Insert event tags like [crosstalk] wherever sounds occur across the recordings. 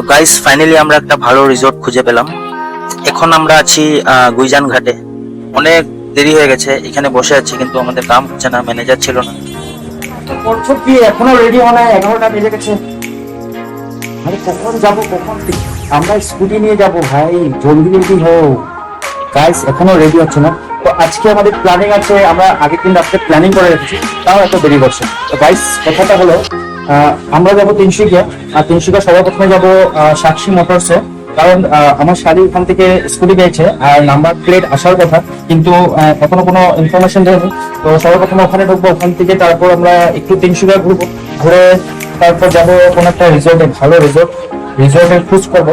তো guys finally আমরা একটা ভালো রিসোর্ট খুঁজে পেলাম। এখন আমরা আছি গুইজান ঘাটে। অনেক দেরি হয়ে গেছে, এখানে বসে আছি, কিন্তু আমাদের কাম হচ্ছে না ম্যানেজার ছিল না। এখনও রেডি হয় না এগারোটা বেজে গেছে। আরে কখন যাব, কখন আমরা স্কুটি নিয়ে যাব, ভাই, জলদি জলদি হও গাইস এখনও রেডি হচ্ছে না। তো আজকে আমাদের প্ল্যানিং আছে, আমরা আগের দিন রাত্রে প্ল্যানিং করে রেখেছি, তাও এত দেরি করছে তো গাইস কথাটা হলো আমরা যাব তিনশিকা আর তিনশিকা সবার প্রথমে যাব সাক্ষী মোটরসে কারণ আমার শাড়ি ওখান থেকে স্কুটি পেয়েছে আর নাম্বার প্লেট আসার কথা, কিন্তু এখনও কোনো ইনফরমেশন দেয়নি। তো সবার প্রথমে ওখানে ঢুকবো, ওখান থেকে তারপর আমরা একটু তিনশিকা ঘুরবো। ঘুরে তারপর যাব কোনো একটা রিসোর্টে ভালো রিসোর্ট রিসোর্টের খোঁজ করব।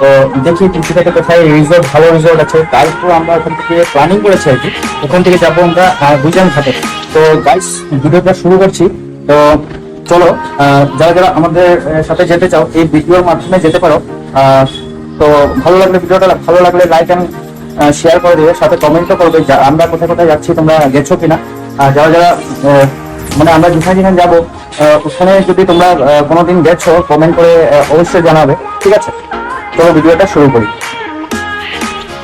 তো দেখি তিনশিকাতে কোথায় রিসোর্ট ভালো রিসোর্ট আছে। তারপর আমরা ওখান থেকে প্ল্যানিং করেছি আর কি। ওখান থেকে যাব আমরা গুইজান ঘাটে। তো গাইস ভিডিওটা শুরু করছি। তো চলো যারা যারা আমাদের সাথে যেতে চাও, এই ভিডিওর মাধ্যমে যেতে পারো। তো ভালো লাগলে ভিডিওটা ভালো লাগলে লাইক এন্ড শেয়ার করে দেবে সাথে কমেন্টও করবে আমরা কোথায় কোথায় যাচ্ছি, তোমরা গেছো কিনা। আর যারা যারা মানে আমরা যেখানে যেখানে যাব ওখানে যদি তোমরা কোনোদিন গেছো কমেন্ট করে অবশ্যই জানাবে, ঠিক আছে? চলো ভিডিওটা শুরু করি।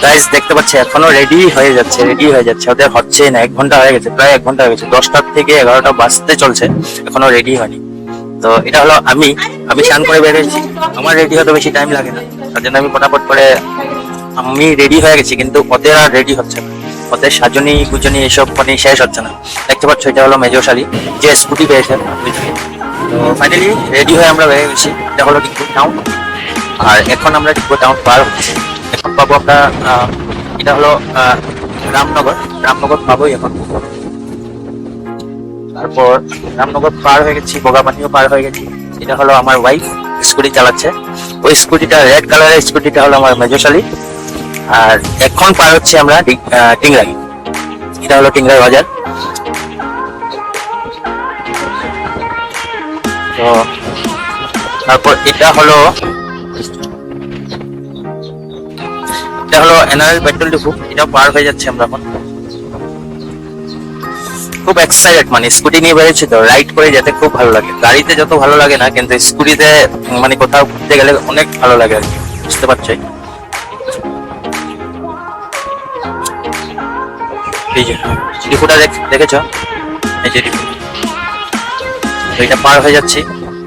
গাইস দেখতে পাচ্ছি, এখনও রেডি হয়ে যাচ্ছে রেডি হয়ে যাচ্ছে। ওদের হচ্ছে না, এক ঘণ্টা হয়ে গেছে, প্রায় এক ঘণ্টা হয়ে গেছে। দশটার থেকে এগারোটা বাজতে চলছে, এখনও রেডি হয়নি। তো এটা হলো আমি আমি স্নান করে বেরিয়েছি আমার রেডি হতে বেশি টাইম লাগে না। তার জন্য আমি ফটাফট করে, আমি রেডি হয়ে গেছি, কিন্তু ওদের আর রেডি হচ্ছে না। ওদের সাজনি, গুজনি এসব মানে শেষ হচ্ছে না। দেখতে পাচ্ছ, এটা হলো মেজশালী যে স্কুটি পেয়েছে। তো ফাইনালি রেডি হয়ে আমরা বেরিয়ে গেছি এটা হলো টিকু টাউন আর এখন আমরা টিকু টাউন পার হচ্ছি। পাবো আমরা এটা হলো রামনগর। রামনগর পাবোই এখন। তারপর রামনগর পার হয়ে গেছি বগাবানিও পার হয়ে গেছি। এটা হলো আমার ওয়াইফ স্কুটি চালাচ্ছে। ওই স্কুটিটা রেড কালারের স্কুটিটা হলো আমার মেজশালী আর এখন পার হচ্ছে আমরা টিংরাই এটা হলো টিংরাই বাজার। তো, তারপর এটা হলো এটা হলো এনআরএল পেট্রোল ডিপো এটা পার হয়ে যাচ্ছে আমরা এখন। খুব এক্সাইটেড মানে স্কুটি নিয়ে বেরোচ্ছি তো রাইড করে যেতে খুব ভালো লাগে। গাড়িতে যত ভালো লাগে না, কিন্তু স্কুটিতে মানে কোথাও ঘুরতে গেলে অনেক ভালো লাগে আর কি, বুঝতে পারছ? এই যে, ডিপোটা দেখ- দেখেছ? এই যে ডিপো। এটা পার হয়ে যাচ্ছি।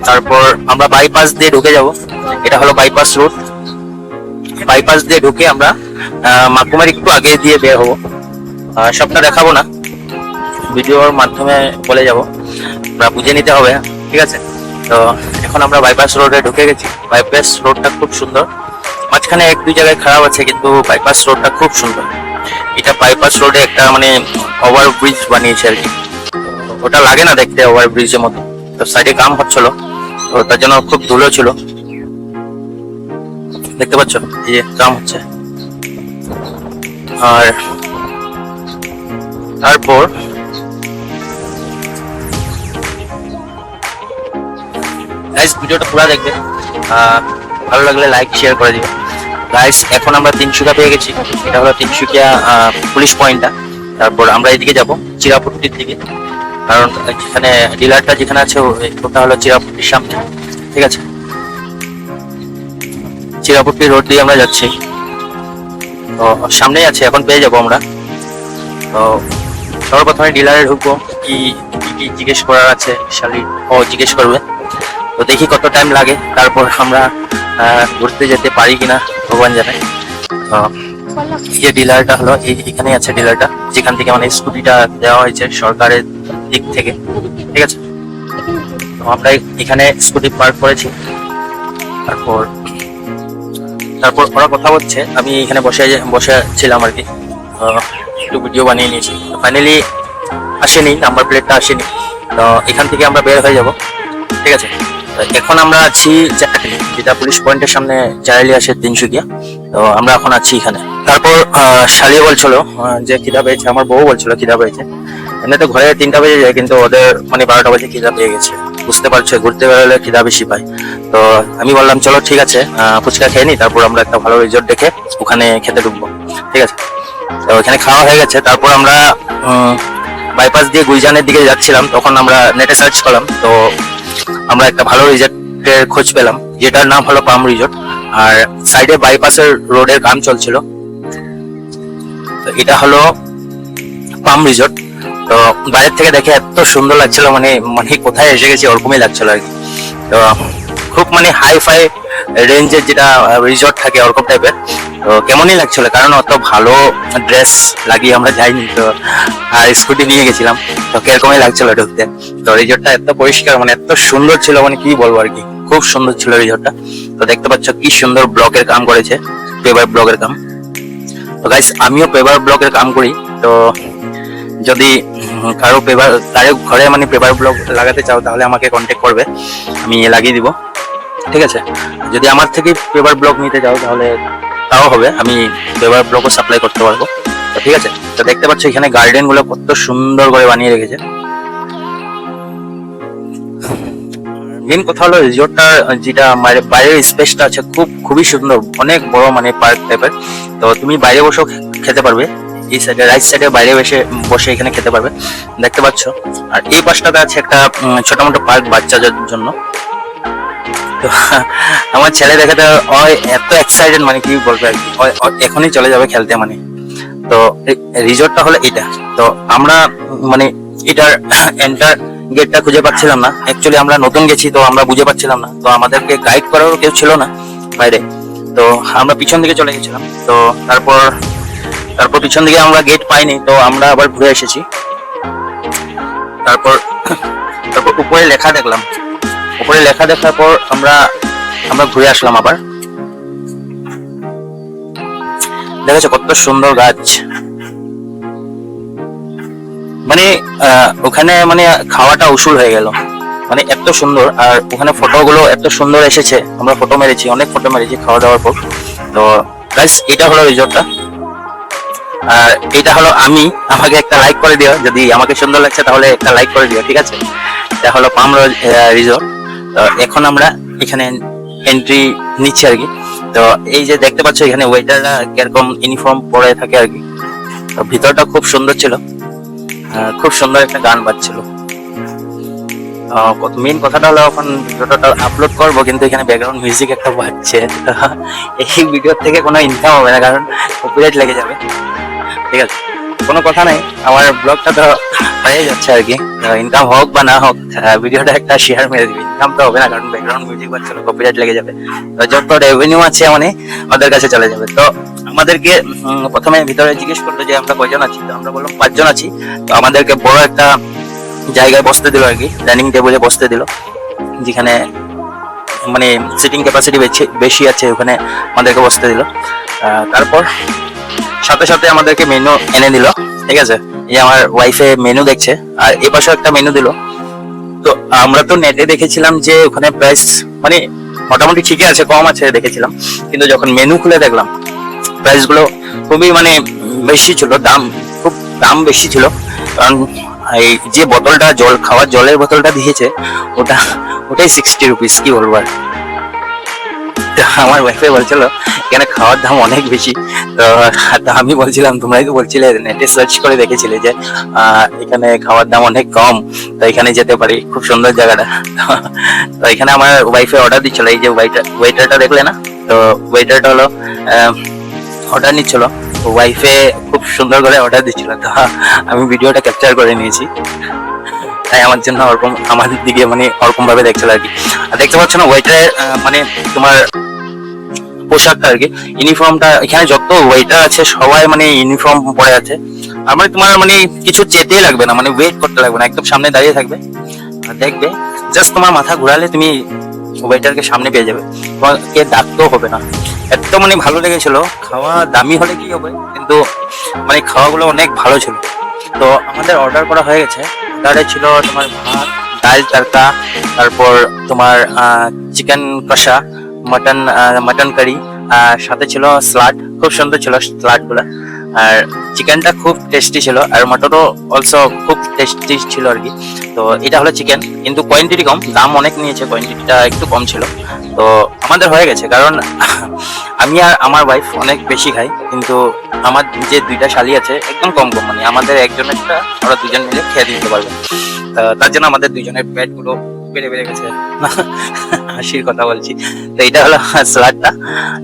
তারপর আমরা বাইপাস দিয়ে ঢুকে যাব। এটা হলো বাইপাস রোড বাইপাস দিয়ে ঢুকে আমরা মাকুমার একটু আগে দিয়ে বের হব। সবটা দেখাবো না, ভিডিওর মাধ্যমে বলে যাব। আমরা বুঝে নিতে হবে, ঠিক আছে? তো এখন আমরা বাইপাস রোডে ঢুকে গেছি। বাইপাস রোডটা খুব সুন্দর। মাঝখানে এক দুই জায়গায় খারাপ আছে, কিন্তু বাইপাস রোডটা খুব সুন্দর। এটা বাইপাস রোডে একটা মানে ওভার ব্রিজ বানিয়েছে আর কি। ওটা লাগে না দেখতে ওভার ব্রিজের মতো। তো সাইডে কাম হচ্ছিল, তো তার জন্য খুব ধুলো ছিল। দেখতে পাচ্ছ? এই যে কাম হচ্ছে। আর তারপর গাইস ভিডিওটা পুরো দেখবে। ভালো লাগলে লাইক শেয়ার করে দিবে। গাইস এখন আমরা তিনশুকিয়া পেয়ে গেছি। এটা হলো তিনশুকিয়া পুলিশ পয়েন্টটা তারপর আমরা এদিকে যাব, চিরাপুট্টির দিকে। কারণ এখানে ডিলারটা যেখানে আছে ওটা হলো চিরাপুট্টির সামনে। ঠিক আছে? চিরাপুট্টি রোড দিয়ে আমরা যাচ্ছি। তো সামনেই আছে, এখন পেয়ে যাব আমরা। তো সর্বপ্রথমে ডিলারে ঢুকবো, কি কি জিজ্ঞেস করার আছে, শালি ও জিজ্ঞেস করবে। তো দেখি কত টাইম লাগে, তারপর আমরা ঘুরতে যেতে পারি কিনা ভগবান জানে। যে ডিলারটা হলো, এই, এখানেই আছে ডিলারটা, যেখান থেকে মানে স্কুটিটা দেওয়া হয়েছে সরকারের দিক থেকে। ঠিক আছে? তো আমরা এখানে স্কুটি পার্ক করেছি। তারপর তারপর ওরা কথা হচ্ছে আমি এখানে বসে বসে ছিলাম আর কি। একটু ভিডিও বানিয়ে নিয়েছি। ফাইনালি আসেনি নাম্বার প্লেটটা আসেনি। তো এখান থেকে আমরা বের হয়ে যাব, ঠিক আছে? এখন আমরা আছি যেটা পুলিশ পয়েন্টের সামনে চারালি আসে তিনশুকিয়া তো আমরা এখন আছি এখানে। তারপর শালিয়ে বলছিল যে খিদা পেয়েছে, আমার বউ বলছিল খিদা পেয়েছে। এমনি তো ঘরে তিনটা বেজে যায়, কিন্তু ওদের মানে বারোটা বাজে খিদা পেয়ে গেছে। বুঝতে পারছ, ঘুরতে বেরোলে খিদা বেশি পায়। তো আমি বললাম, চলো, ঠিক আছে ফুচকা খেয়ে নি, তারপর আমরা একটা ভালো রিসোর্ট দেখে ওখানে খেতে ঢুকবো। ঠিক আছে? তো ওখানে খাওয়া হয়ে গেছে, তারপর আমরা বাইপাস দিয়ে গুইজানের দিকে যাচ্ছিলাম, তখন আমরা নেটে সার্চ করলাম, তো আমরা একটা ভালো রিসোর্টের খোঁজ পেলাম, যেটার নাম হলো পাম রিসোর্ট আর সাইডে বাইপাসের রোডের কাম চলছিল। তো এটা হলো পাম রিসোর্ট তো বাইরের থেকে দেখে এত সুন্দর লাগছিল মানে মানে কোথায় এসে গেছি ওরকমই লাগছিল আর কি। তো খুব মানে হাই ফাই রেঞ্জের যেটা রিসোর্ট থাকে ওরকম টাইপের তো কেমনই লাগছিল, কারণ অত ভালো ড্রেস লাগিয়ে আমরা যাইনি, তো আর স্কুটি নিয়ে গেছিলাম, তো কিরকমই লাগছিল ঢুকতে। তো রিসোর্টটা এত পরিষ্কার মানে এত সুন্দর ছিল মানে কি বলব আর কি, খুব সুন্দর ছিল রিসোর্টটা তো দেখতে পাচ্ছ কি সুন্দর ব্লকের কাম করেছে পেপার ব্লকের কাম। তো গাইস আমিও পেপার ব্লকের কাম করি, তো যদি কারও পেপার কারও ঘরে মানে পেপার ব্লক লাগাতে চাও, তাহলে আমাকে কন্ট্যাক্ট করবে। আমি লাগিয়ে দিব। ঠিক আছে? যদি আমার থেকে পেপার ব্লক নিতে চাও, তাহলে তাও হবে। আমি পেপার ব্লকও সাপ্লাই করতে পারব। ঠিক আছে? তো দেখতে পাচ্ছ, এখানে গার্ডেনগুলো কত সুন্দর করে বানিয়ে রেখেছে। মেন কথা হলো রিসোর্টটার যেটা বাইরে- বাইরের স্পেসটা আছে, খুব, খুবই সুন্দর। অনেক বড় মানে পার্ক টাইপের তো তুমি বাইরে বসেও খেতে পারবে। এই সাইডে রাইট সাইডে বাইরে বসে বসে এখানে খেতে পারবে। দেখতে পাচ্ছ? আর এই পাশটাতে আছে একটা পার্ক বাচ্চাদের জন্য। তো, [laughs] আমার ছেলে এত এক্সাইটেড মানে কি বলব আর কি এখনই চলে যাবে খেলতে মানে। তো হলো এটা। তো, আমরা মানে এটার [coughs] এন্টার গেটটা খুঁজে পাচ্ছিলাম না। অ্যাকচুয়ালি আমরা নতুন গেছি, তো আমরা বুঝে পাচ্ছিলাম না। তো আমাদেরকে গাইড করারও কেউ ছিল না বাইরে। তো, আমরা পিছন দিকে চলে গেছিলাম। তো, তারপর তারপর পিছন দিকে আমরা গেট পাইনি, তো আমরা আবার ঘুরে এসেছি। তারপর তারপর উপরে লেখা দেখলাম। উপরে লেখা দেখার পর আমরা আমরা ঘুরে আসলাম আবার। দেখেছ কত সুন্দর গাছ। মানে ওখানে মানে খাওয়াটা উসুল হয়ে গেল। মানে এত সুন্দর, আর ওখানে ফটোগুলো এত সুন্দর এসেছে। আমরা ফটো মেরেছি, অনেক ফটো মেরেছি খাওয়া দাওয়ার পর। তো গাইস এটা হলো রিসোর্টটা আর এটা হলো আমি। আমাকে একটা লাইক করে দিও। যদি আমাকে সুন্দর লাগছে, তাহলে একটা লাইক করে দিও, ঠিক আছে? এটা হলো পাম রিসোর্ট তো এখন আমরা এখানে এন্ট্রি নিচ্ছি আর কি। তো এই যে দেখতে পাচ্ছ, এখানে ওয়েটাররা কীরকম ইউনিফর্ম পরে থাকে আর কি। তো ভিতরটা খুব সুন্দর ছিল। খুব সুন্দর একটা গান বাজছিল। মেইন কথাটা হলো, এখন ভিডিওটা আপলোড করব, কিন্তু এখানে ব্যাকগ্রাউন্ড মিউজিক একটা বাজছে। [laughs] এই ভিডিও থেকে কোনো ইনকাম হবে না, কারণ কপিরাইট লেগে যাবে। ঠিক আছে? কোনো কথা নাই। আমার ব্লগটা তো হয়ে যাচ্ছে আর কি। ইনকাম হোক বা না হোক ভিডিওটা একটা শেয়ার মেরে দিবি। ইনকাম তো হবে না, কারণ ব্যাকগ্রাউন্ড মিউজিক বাজছিল কপিরাইট লেগে যাবে। তো যত রেভিনিউ আছে মানে ওদের কাছে চলে যাবে। তো আমাদেরকে প্রথমে ভিতরে জিজ্ঞেস করল যে আমরা কয়জন আছি? তো আমরা বললাম পাঁচজন আছি। তো আমাদেরকে বড় একটা জায়গায় বসতে দিল আর কি। ডাইনিং টেবিলে বসতে দিল। যেখানে মানে সিটিং ক্যাপাসিটি বেশি আছে, ওখানে আমাদেরকে বসতে দিল। তারপর সাথে সাথে আমাদেরকে মেনু এনে দিল, ঠিক আছে? এই আমার ওয়াইফে মেনু দেখছে, আর এ পাশে একটা মেনু দিল। তো আমরা তো নেটে দেখেছিলাম যে ওখানে প্রাইস মানে মোটামুটি ঠিকই আছে, কম আছে দেখেছিলাম। কিন্তু যখন মেনু খুলে দেখলাম প্রাইসগুলো খুবই মানে বেশি ছিল, দাম খুব দাম বেশি ছিল। কারণ এই যে বোতলটা, জল, খাওয়ার জলের বোতলটা দিয়েছে, ওটা, ওটাই সিক্সটি রুপিস কি বলব আর। তো আমার ওয়াইফে বলছিল এখানে খাওয়ার দাম অনেক বেশি? তো আমি বলছিলাম, তোমরাই তো বলছিলে নেটে সার্চ করে দেখেছিলে যে এখানে খাওয়ার দাম অনেক কম, তো এখানে যেতে পারি, খুব সুন্দর জায়গাটা। [laughs] তো এখানে আমার ওয়াইফে অর্ডার দিচ্ছিল, এই যে ওয়েটার ওয়েটারটা দেখলে না? তো ওয়েটারটা হলো অর্ডার নিচ্ছিল ওয়াইফে খুব সুন্দর করে অর্ডার দিচ্ছিল, তো আমি ভিডিওটা ক্যাপচার করে নিয়েছি। তাই আমার জন্য ওরকম, আমার দিকে মানে ওরকম ভাবে দেখছিল আর কি। দেখতে পাচ্ছ না ওয়েটারের মানে তোমার পোশাকটা আর কি। ইউনিফর্মটা, এখানে যত ওয়েটার আছে, সবাই মানে ইউনিফর্ম পরে আছে। আর মানে তোমার মানে কিছু চেতেই লাগবে না মানে ওয়েট করতে লাগবে না, একদম সামনে দাঁড়িয়ে থাকবে। আর দেখবে জাস্ট তোমার মাথা ঘোরালে তুমি ওয়েটারকে সামনে পেয়ে যাবে। তোমাকে ডাকতেও হবে না। এত মানে ভালো লেগেছিল, খাওয়া দামি হলে কি হবে? কিন্তু মানে খাওয়াগুলো অনেক ভালো ছিল। তো আমাদের অর্ডার করা হয়ে গেছে। অর্ডারে ছিল তোমার ভাত, ডাল, তড়কা, তারপর তোমার চিকেন কষা মটন মটন কারি আর সাথে ছিল স্লাড, খুব সুন্দর ছিল স্লাডগুলা আর চিকেনটা খুব টেস্টি ছিল, আর মটনও অলসো খুব টেস্টি ছিল আর কি। তো এটা হলো চিকেন কিন্তু কোয়ান্টিটি কম, দাম অনেক নিয়েছে কোয়ান্টিটিটা একটু কম ছিল। তো আমাদের হয়ে গেছে, কারণ [laughs] আমি আর আমার ওয়াইফ অনেক বেশি খাই, কিন্তু আমার যে দুইটা শালি আছে, একদম কম কম মানে আমাদের একজনেরটা ওরা দুজন মিলে খেয়ে দিতে পারবে। তার জন্য আমাদের দুইজনের পেটগুলো বেড়ে বেড়ে গেছে। হাসির কথা বলছি। তো এটা হলো স্যালাডটা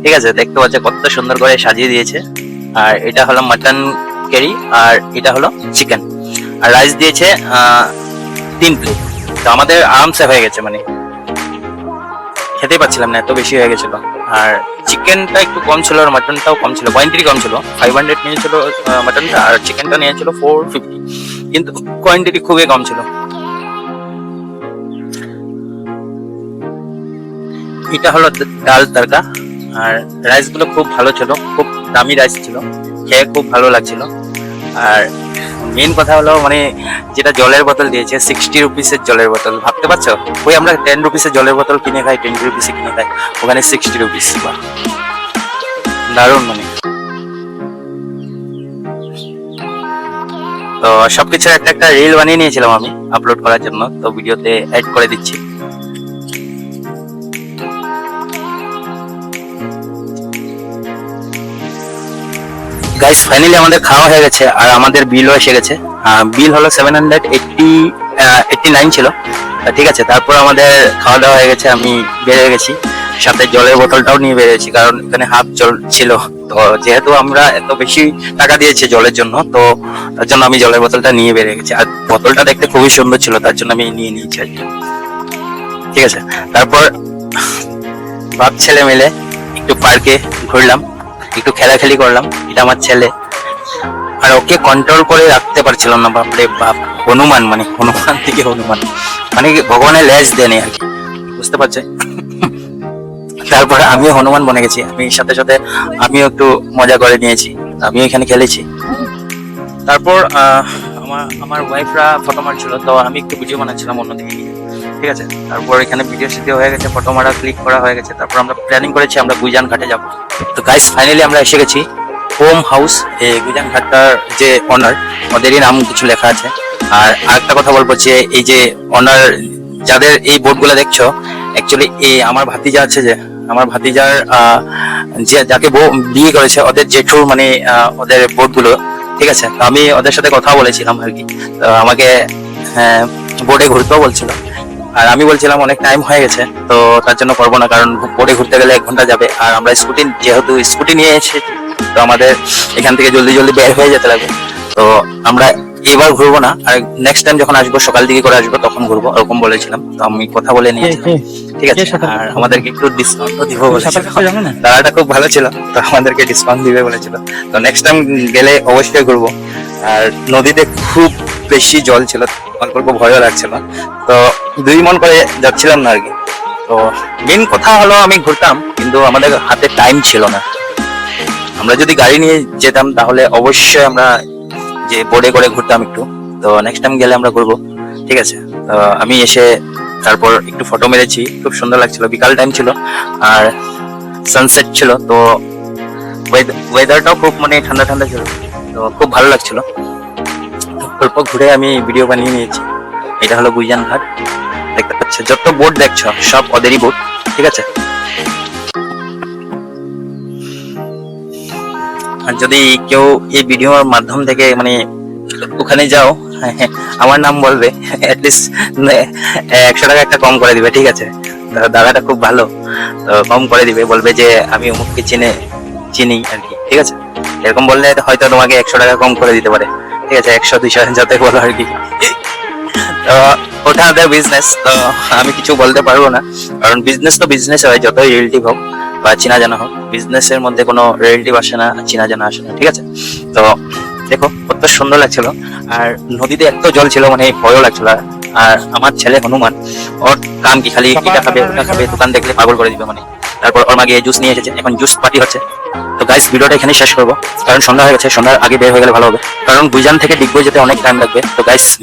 ঠিক আছে, দেখতে পাচ্ছ কত সুন্দর করে সাজিয়ে দিয়েছে। আর এটা হলো মাটন কারি আর এটা হলো চিকেন আর রাইস দিয়েছে তিন প্লেট তো আমাদের আরামসে হয়ে গেছে মানে। খেতেই পাচ্ছিলাম না, এত বেশি হয়ে গেছিল। আর চিকেনটা একটু কম ছিল, আর মাটনটাও কম ছিল। কোয়ান্টিটি কম ছিল। ফাইভ হান্ড্রেড নিয়েছিল মাটনটা আর চিকেনটা নিয়েছিল ফোর ফিফটি কিন্তু কোয়ান্টিটি খুবই কম ছিল। এটা হলো ডাল তরকা। আর রাইসগুলো খুব ভালো ছিল, খুব দামি রাইস ছিল, খেয়ে খুব ভালো লাগছিল। আর মেন কথা হলো মানে যেটা জলের বোতল দিয়েছে সিক্সটি রুপিসের জলের বোতল। ভাবতে পারছ? ওই আমরা টেন রুপিসের জলের বোতল কিনে খাই টোয়েন্টি রুপিসে কিনে খাই, ওখানে সিক্সটি রুপিস দারুণ মানে। তো সবকিছুর একটা একটা রিল বানিয়ে নিয়েছিলাম আমি আপলোড করার জন্য। তো ভিডিওতে অ্যাড করে দিচ্ছি। গাইস ফাইনালি আমাদের খাওয়া হয়ে গেছে আর আমাদের বিলও এসে গেছে। বিল হলো seven hundred eighty eighty nine ছিল। ঠিক আছে, তারপর আমাদের খাওয়া দাওয়া হয়ে গেছে, আমি বেরিয়ে গেছি। সাথে জলের বোতলটাও নিয়ে বেরিয়েছি কারণ এখানে হাফ জল ছিল। তো যেহেতু আমরা এত বেশি টাকা দিয়েছি জলের জন্য, তো তার জন্য আমি জলের বোতলটা নিয়ে বেরিয়ে গেছি। আর বোতলটা দেখতে খুবই সুন্দর ছিল, তার জন্য আমি নিয়ে নিয়েছি আর ঠিক আছে, তারপর বাপ ছেলে মিলে একটু পার্কে ঘুরলাম। একটু খেলাখেলি করলাম। এটা আমার ছেলে। আর ওকে কন্ট্রোল করে রাখতে পারছিলাম না, বাপরে বাপ। হনুমান মানে হনুমান থেকে হনুমান। মানে ভগবানের লেজ দেয়নি আর কি। বুঝতে পারছে? তারপরে আমিও হনুমান বনে গেছি। আমি সাথে সাথে আমিও একটু মজা করে নিয়েছি। আমিও এখানে খেলেছি। তারপর আমার আমার ওয়াইফরা ফটো মারছিল, তো আমি একটু ভিডিও বানাচ্ছিলাম অন্যদিকে। ঠিক আছে? তারপর এখানে ভিডিও সিডিও হয়ে গেছে ফটো মারা ক্লিক করা হয়ে গেছে, তারপর আমরা প্ল্যানিং করেছি আমরা গুইজান ঘাটে যাব। তো গাইস ফাইনালি আমরা এসে গেছি হোম হাউস গুইজান ঘাটটার যে অনার ওদেরই নাম কিছু লেখা আছে। আর আরেকটা কথা বলব যে, এই যে অনার যাদের এই বোর্ডগুলো দেখছ অ্যাকচুয়ালি এই আমার ভাতিজা আছে যে, আমার ভাতিজার যে, যাকে বউ বিয়ে করেছে, ওদের জেঠুর মানে ওদের বোর্ডগুলো ঠিক আছে? আমি ওদের সাথে কথা বলেছিলাম আর কি। তো আমাকে বোর্ডে ঘুরতেও বলছিল। আর আমি বলছিলাম অনেক টাইম হয়ে গেছে তো তার জন্য করব না কারণ বোর্ডে ঘুরতে গেলে এক ঘণ্টা যাবে। আর আমরা স্কুটি যেহেতু স্কুটি নিয়ে এসেছি তো আমাদের এখান থেকে জলদি জলদি বের হয়ে যেতে লাগবে। তো আমরা এবার ঘুরবো না আর নেক্সট টাইম যখন আসব সকাল দিকে করে আসব তখন ঘুরবো ওরকম বলেছিলাম। তো আমি কথা বলে নিয়েছিলাম। ঠিক আছে আর আমাদেরকে একটু ডিসকাউন্টও দিব বলেছিল। দাদাটা খুব ভালো ছিল তো আমাদেরকে ডিসকাউন্ট দিবে বলেছিল। তো নেক্সট টাইম গেলে অবশ্যই ঘুরবো। আর নদীতে খুব বেশি জল ছিল অল্প অল্প ভয়ও লাগছিল তো দুই মন করে যাচ্ছিলাম না আর কি। তো মেন কথা হলো আমি ঘুরতাম, কিন্তু আমাদের হাতে টাইম ছিল না। আমরা যদি গাড়ি নিয়ে যেতাম, তাহলে অবশ্যই আমরা যে বোর্ডে করে ঘুরতাম একটু। তো নেক্সট টাইম গেলে আমরা ঘুরবো, ঠিক আছে? আমি এসে তারপর একটু ফটো মেরেছি, খুব সুন্দর লাগছিল, বিকাল টাইম ছিল, আর সানসেট ছিল, তো ওয়েদারটাও খুব মানে ঠান্ডা ঠান্ডা ছিল। তো খুব ভালো লাগছিল। অল্প ঘুরে আমি ভিডিও বানিয়ে নিয়েছি। এটা হলো গুইজান ঘাট। দেখতে পাচ্ছ, যত বোট দেখছ, সব ওদেরই বোট ঠিক আছে? আর যদি কেউ এই ভিডিওর মাধ্যম থেকে মানে ওখানে যাও, [laughs] আমার নাম বলবে অ্যাটলিস্ট একশো টাকা একটা কম করে দিবে, ঠিক আছে? দাদাটা খুব ভালো, তো কম করে দিবে, বলবে যে আমি অমুককে চিনে, চিনি আর কি, ঠিক আছে? এরকম বললে হয়তো তোমাকে একশো টাকা কম করে দিতে পারে। ঠিক আছে একশো দুইশো যাতে বলো আর কি। তো ওটা আমাদের বিজনেস তো আমি কিছু বলতে পারব না। কারণ বিজনেস তো বিজনেস হয়, যতই রিলেটিভ হোক বা চেনা জানা হোক বিজনেসের মধ্যে কোনো রিলেটিভ আসে না, চেনা জানা আসে না, ঠিক আছে? তো দেখো, কত সুন্দর লাগছিল। আর নদীতে এত জল ছিল মানে ভয়ও লাগছিল। আর আমার ছেলে হনুমান, ওর কাম কি খালি এটা খাবে, ওটা খাবে, দোকান দেখলে পাগল করে দিবে মানে। তারপর ওর মাগে জুস নিয়ে এসেছে, এখন জুস পার্টি হচ্ছে। গাইস ভিডিওটা এখানে শেষ করব। কারণ সন্ধ্যা হয়ে গেছে, সন্ধ্যার আগে বের হয়ে গেলে ভালো হবে। কারণ গুইজান থেকে ডিগবই যেতে অনেক টাইম লাগবে। তো গাইস